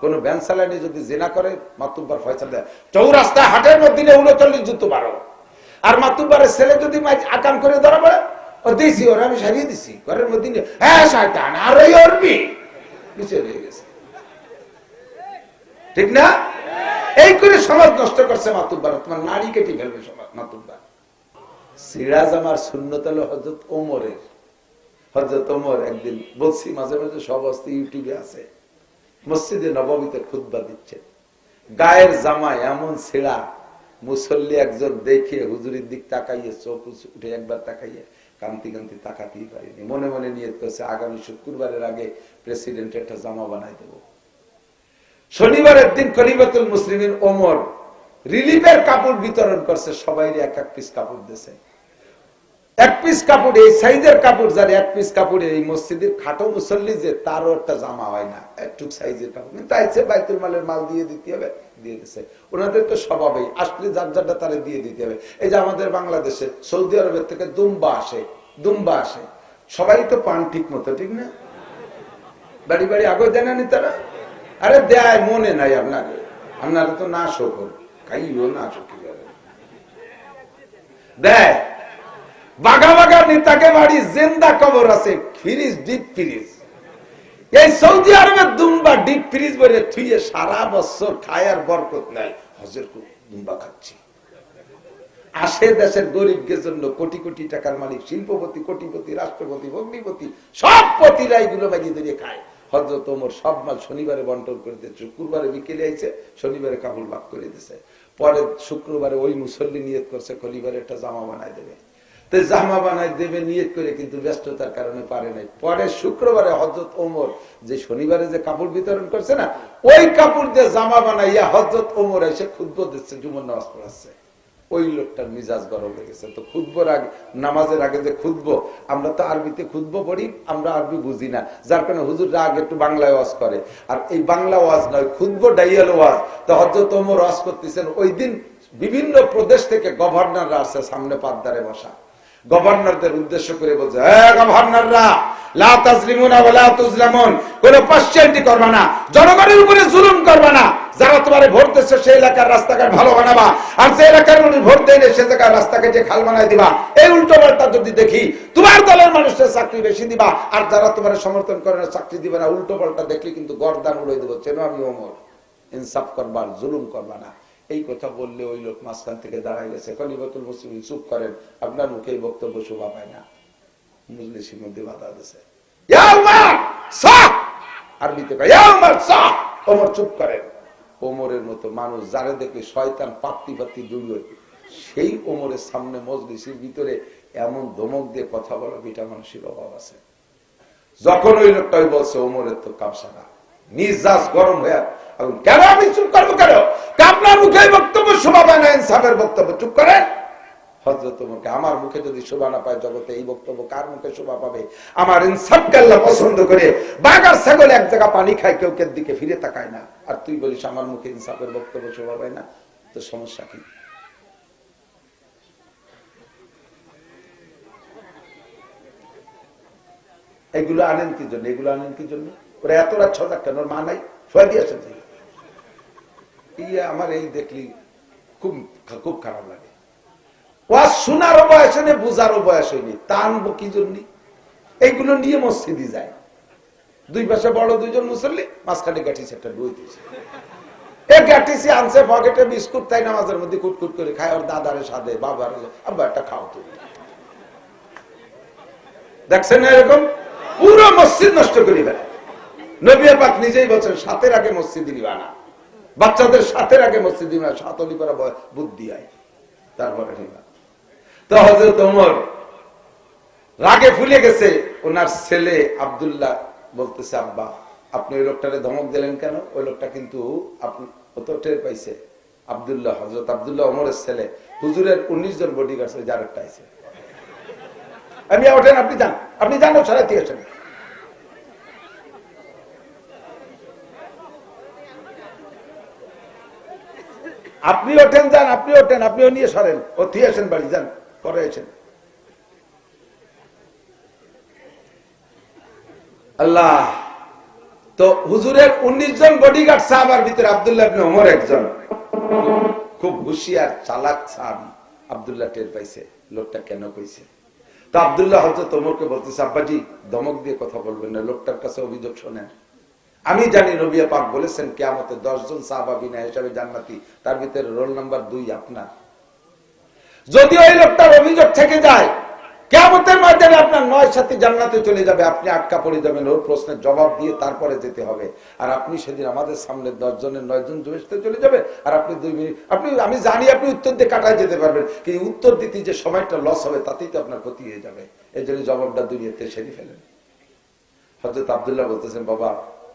কোন ভ্যান চালানি যদি জেনা করে, মাতুব্বার ফয়সাল দেয়। চৌরাস্তায় হাটের মধ্যে উনচল্লিশ জুতো বারো আর মাতুব্বারের ছেলে যদি আকাম করে ধরা পড়ে, ও দিছি, ওরা আমি সারিয়ে দিছি। ঘরের মধ্যে হ্যাঁ শয়তান, আর ওই গেছে। ঠিক না? এই করে সমাজ নষ্ট করছে মাতুব্বার। তোমার নারী কেটে ফেলবে সমাজ, মাতুব্বার। সিরাজ আমার শূন্যত হলো হজরত ওমরের। হজরত ওমর একদিন বলছি, মাঝে মাঝে সব অস্তি ইউটিউবে আছে। মসজিদে নবমীতে খুদ্া দিচ্ছে গায়ের জামা এমন ছেঁড়া, মুসল্লি একজন দেখে হুজুরির দিক তাকাইয়ে চোখ উঠে একবার তাকাইয়ে কান্তি কান্তি তাকাতেই পারিনি। মনে মনে নিয়ত করছে আগামী শুক্রবারের আগে প্রেসিডেন্ট একটা জামা বানাই দেবো। শনিবারের দিন কলিবাতুল মুসলিমের ওমর রিলিফের কাপড় বিতরণ করছে সবাই এক এক পিস কাপড় দিছে এক পিস কাপড়, এই সাইজের কাপড় যার এক পিস কাপড়ে এই মসজিদের খাটো মুসল্লি যে, তারও একটা জামা হয় না। একটু সাইজের কাপড়। কিন্তু আইছে, বাইতুল মালের মাল দিয়ে দিতে হবে, দিয়ে দিছে। ওনাদের তো স্বভাবেই আসলে যার যারটা তারা দিয়ে দিতে হবে। এই যে আমাদের বাংলাদেশে, সৌদি আরবের থেকে দুম্বা আসে দুম্বা আসে। সবাই তো পান ঠিক মতো, ঠিক না? বাড়ি বাড়ি আগে দেন নি তারা? আরে দেয়, মনে নাই আপনাকে আপনারা তো না শোকর খাইও না শোকি দেয়। বাঘা বাঘা নেতাকে বাড়ি, জেন্দা কবর আছে, ফ্রিজ ডিপ ফ্রিজ এই সৌদি আরবের দুম্বা ডিপ ফ্রিজ বলে থুয়ে সারা বছর খায় আর বরকত নাই। হজের দুম্বা খাচ্ছি। আসে দেশের গরিবদের জন্য কোটি কোটি টাকার মালিক, শিল্পপতি, কোটিপতি, রাষ্ট্রপতি, ভগ্নিপতি, সব পতিরা এগুলো বাগিয়ে ধরে খায়। হজরত ওমর সব মাল শনিবারে বন্টন করে দিচ্ছে শুক্রবারে বিকেলে আইছে, শনিবারে কাপড় ভাগ করে দিছে পরে শুক্রবারে ওই মুসল্লি নিয়ত করছে শনিবারে একটা জামা বানায় দেবে। তো জামা বানায় দেবে, নিয়ত করে কিন্তু ব্যস্ততার কারণে পারে নাই। পরে শুক্রবারে হজরত ওমর, যে শনিবারে যে কাপড় বিতরণ করছে না, ওই কাপড় দিয়ে জামা বানাইয়া হজরত ওমর এসে ক্ষুদ্র দিচ্ছে জুমন নামাজ পড়াচ্ছে। ওই লোকটার মিজাজ গরম হয়ে গেছে। তো খুদবর আগে, নামাজের আগে যে খুদবো আমরা তো আরবিতে খুদবো পড়ি, আমরা আরবি বুঝি না। যার কারণে হুজুররা আগে একটু বাংলায় ওয়াজ করে। আর এই বাংলা ওয়াজ নয় খুদবো ডাইয়াল ওয়াজ। তো হজরত ওমর ওয়াজ করতেছেন। ওই দিন বিভিন্ন প্রদেশ থেকে গভর্নররা আসছে সামনে পাদ্দারে বসা। গভর্নরদের উদ্দেশ্য করে বলছে হ্যাঁ গভর্নররা দেখি, তোমার দলের মানুষের চাকরি বেশি দিবা, আর যারা তোমার সমর্থন করে না, চাকরি দিবে না, উল্টো পাল্টা দেখলে কিন্তু গরদান উড়ে দেবো। চেনো আমি ওমর? ইনসাফ করবার জুলুম করবা না। এই কথা বললে ওই লোক মাঝখান থেকে দাঁড়াই গেছে। কলিবতুল মুসলিম চুপ করেন। আপনার মুখে এই বক্তব্য শোভা পায় না। মুজলিসের মধ্যে বাধা দিছে। আরবিতে! ওমর চুপ করেন। ওমরের মতো মানুষ যারে দেখে শয়তান পাত্তি পাত্তি সেই ওমরের সামনে মজলিসের ভিতরে এমন ধমক দিয়ে কথা বলা বিটা মানুষের অভাব আছে। যখন ওই লোকটা বলছে, ওমরের তো কাপসারা নিজাজ গরম হয়ে কেন চুপ করব কেন? আপনার মুখে বক্তব্য শোভা পায় না, ইনসাফের বক্তব্য? চুপ করেন। হজরত মুখে আমার মুখে যদি শোভা না পায় জগতে, এই বক্তব্য কার মুখে শোভা পাবে? আমার ইনসাফকে আল্লাহ পছন্দ করে বাগার ছাগল এক জায়গা পানি খায়, কেউ কেউ দিকে ফিরে তাকায় না। আর তুই বলিস, আমার মুখে ইনসাফের বক্তব্য শোভা পায় না? তো সমস্যা কি? এগুলো আনেন কি জন্য? এগুলো আনেন কি জন্য? ওরা এত রাত ছটা কেন? মা নাই? শোয়া দিয়েছেন ইয়ে আমার এই দেখলি খুব খুব খারাপ লাগে। শোনারও বয়স হয়নি বুঝারও বয়স হয়নি তা কি এইগুলো নিয়ে মসজিদে যায়। দুই পাশে বড় মুসল্লি, মাঝখানে গাঠিছে একটা দিয়েছে। এ আনছে, পকেটে বিস্কুট, তাই নামাজের মধ্যে কুটকুট করে খায়, ওর দাদারে সাদে বাবার আব্বা একটা খাও তুমি দেখছেন এরকম? পুরো মসজিদ নষ্ট করি বেড়ায় নবী পাক নিজেই বলছেন, সাতের আগে মসজিদ নিবা না। বাচ্চাদের সাতের আগে মসজিদ সাতলি করা বুদ্ধি হয় তারপরে তো হজরত ওমর রাগে ফুলে গেছে, ওনার ছেলে আবদুল্লাহ বলতেছে, আব্বা, আপনি ওই লোকটারে ধমক দিলেন কেন? ওই লোকটা কিন্তু পাইছে। আবদুল্লাহ হজরত আবদুল্লাহ ওমরের ছেলে, হুজুরের উনিশ জন বডিগার্ড যার একটা আইছে। আমি ওঠেন, আপনি যান। আপনি জানো সারা দিয়ে আপনি ওঠেন, যান আপনি ওঠেন, আপনিও নিয়ে সরেন। ও থিয়ে আসেন বাড়ি, যান আসেন। আল্লাহ, তো হুজুরের উনিশ জন বডিগার্ড সাহাবার ভিতরে আবদুল্লাহ ওমর একজন। খুব হুঁশিয়ার, চালাক সাহাবি। আবদুল্লাহ টের পাইছে, লোকটা কেন কইছে? তো আবদুল্লাহ হজরত ওমরকে বলতেছে, আব্বাজি দমক দিয়ে কথা বলবেন না, লোকটার কাছে অভিযোগ শোনেন। আমি জানি নবিয়া পাক বলেছেন, কেয়ামতে দশ জন সাহাবা বিনা হিসাবে জান্নাতি, তার ভিতরে রোল নাম্বার দুই আপনার। যদি ওই লোকটার অভিযোগ থেকে যায় কেমতের মাধ্যমে আপনার নয় সাথে জান্নাতে চলে যাবে, আপনি আটকা পড়ে যাবেন, ওর প্রশ্নের জবাব দিয়ে তারপরে যেতে হবে। আর আপনি সেদিন আমাদের সামনে দশ জনের নয় জন জুয়েসতে চলে যাবে, আর আপনি দুই মিনিট, আপনি, আমি জানি আপনি উত্তর দিয়ে কাটায় যেতে পারবেন, কিন্তু উত্তর দিতে যে সময়টা লস হবে, তাতেই তো আপনার ক্ষতি হয়ে যাবে। এই জন্য জবাবটা দুনিয়াতে সেরে ফেলেন। হজরত আবদুল্লাহ বলতেছেন, বাবা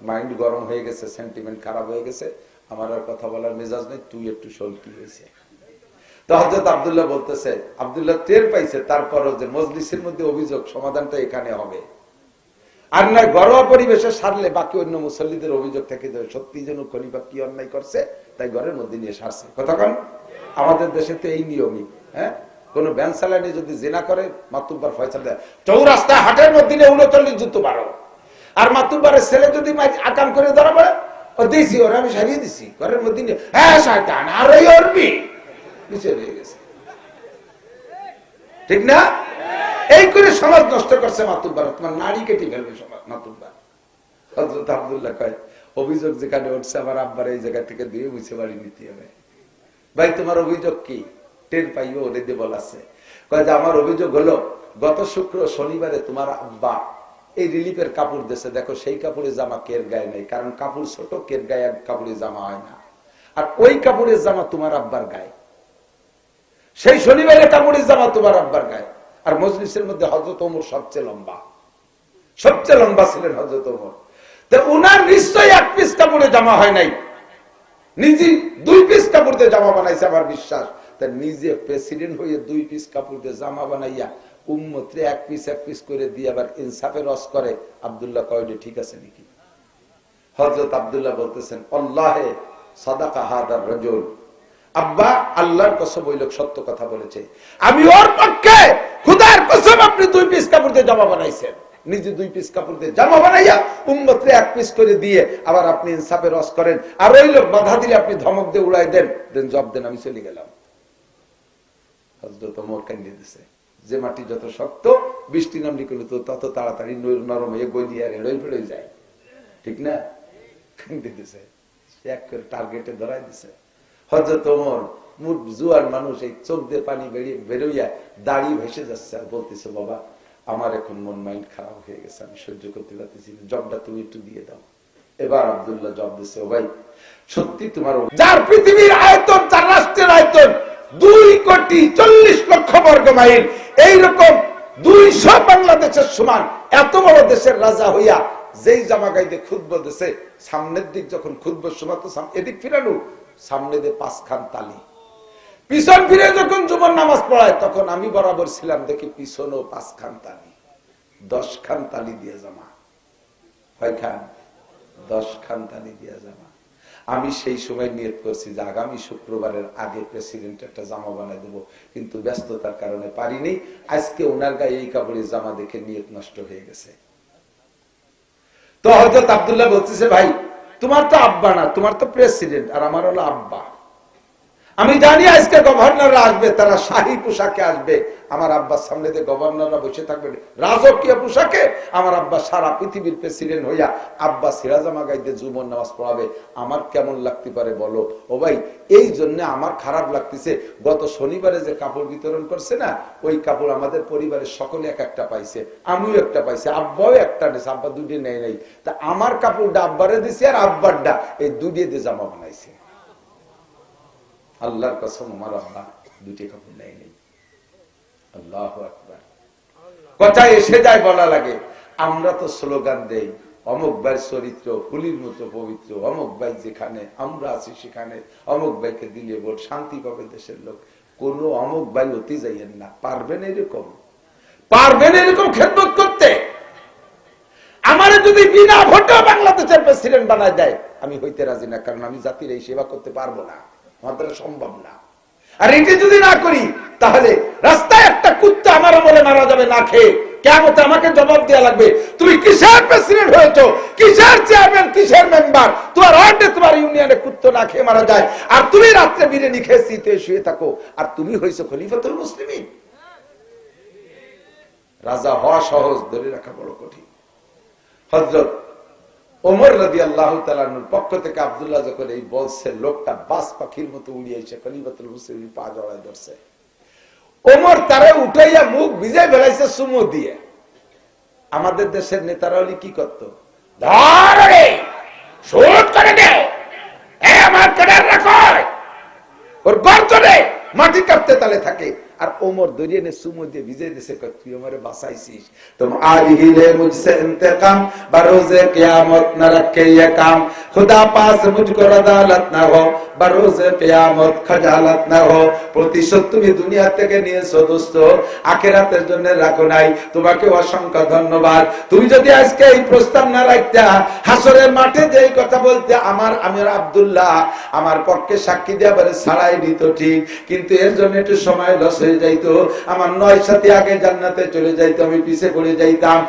মাইন্ড গরম হয়ে গেছে সেন্টিমেন্ট খারাপ হয়ে গেছে, আমার আর কথা বলার মেজাজ নেই, তুই একটু শোল কি হয়েছে। তো হজরত আবদুল্লাহ বলতেছে, আবদুল্লাহ টের পাইছে, তারপরও যে মজলিসের মধ্যে অভিযোগ, সমাধানটা এখানে হবে। আর নয় ঘরোয়া পরিবেশে সারলে বাকি অন্য মুসল্লিদের অভিযোগ থেকে যাবে সত্যি যেন কি অন্যায় করছে? তাই ঘরের মধ্যে নিয়ে সারছে। কতক্ষণ আমাদের দেশে তো এই নিয়মই হ্যাঁ? কোন ব্যান সালানি যদি জেনা করে, মাতুব্বার ফয়সাল দেয়। চৌরাস্তায় হাটের মধ্যে উনচল্লিশ যুদ্ধ বারো। আর মাতুব্বারের ছেলে যদি আকাম করে ধরা পড়ে, ও দিছি, ওরা আমি সারিয়ে দিছি। ঘরের মধ্যে হ্যাঁ ঠিক না? এই করে সমাজ নষ্ট করছে মাতুব্বার তোমার নারী কেটে ফেলবে সমাজ মাতুব্বার হজরত আবদুল্লাহ কয়, অভিযোগ যেখানে উঠছে, আমার আব্বার এই জায়গা থেকে দিয়ে মুছে বাড়ি নিতে হবে। ভাই, তোমার অভিযোগ কি? টের পাইও ওরে দিয়ে বলাছে কয় যে, আমার অভিযোগ হলো, গত শুক্র শনিবারে তোমার আব্বা এই রিলিফের কাপড় দেশে দেখো, সেই কাপড়ের জামা কের গায়ে নেই, কারণ কাপড় ছোট, কের গায়ে এক কাপড়ের জামা হয় না। আর ওই কাপড়ের জামা তোমার আব্বার গায়ে। সেই শনিবারের কাপড়ের জামা তোমার আব্বার গায়ে। আর মজলিসের মধ্যে হজরত ওমর সবচেয়ে লম্বা। সবচেয়ে লম্বা ছিলেন হজরত ওমর। তো উনার নিশ্চয়ই এক পিস কাপড়ে জামা হয় নাই। নিজে দুই পিস কাপড় দিয়ে জামা বানাইছে আমার বিশ্বাস। তা নিজে প্রেসিডেন্ট হয়ে দুই পিস কাপড় দিয়ে জামা বানাইয়া উম্মত্রে এক পিস এক পিস করে দিয়ে আবার ইনসাফের রস করে, আবদুল্লাহ কয়ডে ঠিক আছে নাকি? হজরত আবদুল্লাহ বলতেছেন হাদার রজুল। আব্বা আল্লাহর কসম, ওই লোক সত্য কথা বলেছে। আমি ওর পক্ষে খুদার কসম আপনি দুই পিস কাপড় দিয়ে জামা বানাইছেন। নিজে দুই পিস কাপড় দিয়ে জামা বানাইয়া উম্মতরে এক পিস করে দিয়ে আবার আপনি ইনসাফে রস করেন। আর ওই লোক বাধা দিলে আপনি ধমক দিয়ে উড়াই দেন। দেন জব দেন, আমি চলে গেলাম। হজরত মোর কান্দিয়ে দিছে। যে মাটি যত শক্ত, বৃষ্টি নামলি তো তত তাড়াতাড়ি নর- নরম হয়ে গলিয়ে আর এড়ই ফেড়ে যায়। ঠিক না? সে এক করে টার্গেটে ধরাই দিছে। হজরত ওমর জুয়ার মানুষ, এই চোখ দিয়ে পানি বেরোইয়া দাড়ি ভেসে যাচ্ছে আর বলতেছে, বাবা, আমার এখন মন মাইন্ড খারাপ হয়ে গেছে, আমি সহ্য করতে পারতেছি জবটা তুমি একটু দিয়ে দাও। এবার আব্দুল্লাহ জব দিছে, ও ভাই, সত্যি তোমার যার পৃথিবীর আয়তন তার রাষ্ট্রের আয়তন দুই কোটি চল্লিশ লক্ষ বর্গ মাইল এইরকম দুইশো বাংলাদেশের সমান এত বড় দেশের রাজা হইয়া যেই জামা গাইতে খুদ্ দেশে, সামনের দিক যখন খুদ্ সময় তো এদিক ফিরানো সামনে দিয়ে পাঁচ খান তালি। পিছন ফিরে যখন জুমার নামাজ পড়ায়, তখন আমি বরাবর ছিলাম দেখি পিছনও পাঁচ খান তালি দশ খান তালি দিয়ে জামা। কয় খান দশ খান তালি দিয়ে জামা। আমি সেই সময় নিয়ত করছি যে আগামী শুক্রবারের আগে প্রেসিডেন্ট একটা জামা বানাই দেবো, কিন্তু ব্যস্ততার কারণে পারিনি। আজকে ওনার গায়ে এই কাপড়ের জামা দেখে নিয়োগ নষ্ট হয়ে গেছে। তো হয়তো আবদুল্লাহ বলতেছে, ভাই, তোমার তো আব্বা না, তোমার তো প্রেসিডেন্ট আর আমার হলো আব্বা। আমি জানি আজকে গভর্নররা আসবে, তারা শাহী পোশাকে আসবে। আমার আব্বার সামনে দিয়ে গভর্নররা বসে থাকবে রাজকীয় পোশাকে আমার আব্বা সারা পৃথিবীর প্রেসিডেন্ট হইয়া আব্বা সিরাজামা গাইতে জুমন নামাজ পড়াবে। আমার কেমন লাগতে পারে বলো? ও ভাই, এই জন্য আমার খারাপ লাগতেছে। গত শনিবারে যে কাপড় বিতরণ করছে না, ওই কাপড় আমাদের পরিবারের সকলে এক একটা পাইছে। আমিও একটা পাইছি, আব্বাও একটা নিয়েছে আব্বা দুটি নেই নাই। তা আমার কাপড়টা আব্বারে দিছে আর আব্বারটা এই দুটিয়ে দিয়ে জামা বানাইছে। আল্লাহর কসম, আমার আল্লাহ দুটি কাপড় নেই নেই। আল্লাহ আকবার। কথা এসে যায় বলা লাগে, আমরা তো স্লোগান দেই, অমুক ভাই চরিত্র, হুলির মতো পবিত্র, অমুক ভাই যেখানে আমরা আছি সেখানে, অমুক ভাইকে দিলে ভোট, শান্তি পাবে দেশের লোক। কোন অমুক ভাই অতি যাইয়েন না, পারবেন এরকম। পারবেন এরকম খেদমত করতে। আমার যদি বিনা ভোটে বাংলাদেশের প্রেসিডেন্ট বানায় দেয়, আমি হইতে রাজি না, কারণ আমি জাতির এই সেবা করতে পারব না। আমার দ্বারা সম্ভব না। আর এটি যদি না করি, তাহলে রাস্তায় একটা কুত্তা আমার বলে মারা যাবে না খেয়ে। কেমন আমাকে জবাব দেওয়া লাগবে, তুমি কিসের প্রেসিডেন্ট হয়েছো? কিসের চেয়ারম্যান? কিসের মেম্বার? তোমার ওয়ার্ডে তোমার ইউনিয়নে কুত্তো না খেয়ে মারা যায়। আর তুমি রাত্রে বিরিয়ানি খেয়ে শীতে শুয়ে থাকো। আর তুমি হয়েছো খলিফাতুল মুসলিমিন। রাজা হওয়া সহজ, ধরে রাখা বড় কঠিন। হজরত ওমর রাদি আল্লাহ তালানুর পক্ষ থেকে আবদুল্লাহ যখন এই বলছে, লোকটা বাস পাখির মতো উড়িয়েছে খলিফাতুল মুসলিম পা জড়ায় ধরছে। ওমর তারে উঠাইয়া মুখ ভিজে ফেলাইছে সুমো দিয়ে। আমাদের দেশের নেতারা কি করতো? ধরে শুট করে দে আমার কেডার রাখো ওর গর্জনে মাটি কাঁপতে তালে থাকে। আর ওমর দরিয়ে নে সুমো দিয়ে ভিজে দিছে তুই আমারে বাঁচাইছিস তো আজ হিলে মুঝসে ইন্তেকাম বা রোজে কেয়ামত না রাখে ইয়ে কাম খুদা পাস মুঝকো রাদালত না হো হাসরের মাঠে যে কথা বলতে, আমার আমির আবদুল্লাহ আমার পক্ষে সাক্ষী দিয়ে বলে ছাড়াই নিত ঠিক, কিন্তু এর জন্য একটু সময় লস হয়ে যাইতো। আমার নয় সাথে আগে জান্নাতে চলে যাইতো, আমি পিছে পড়ে যাইতাম।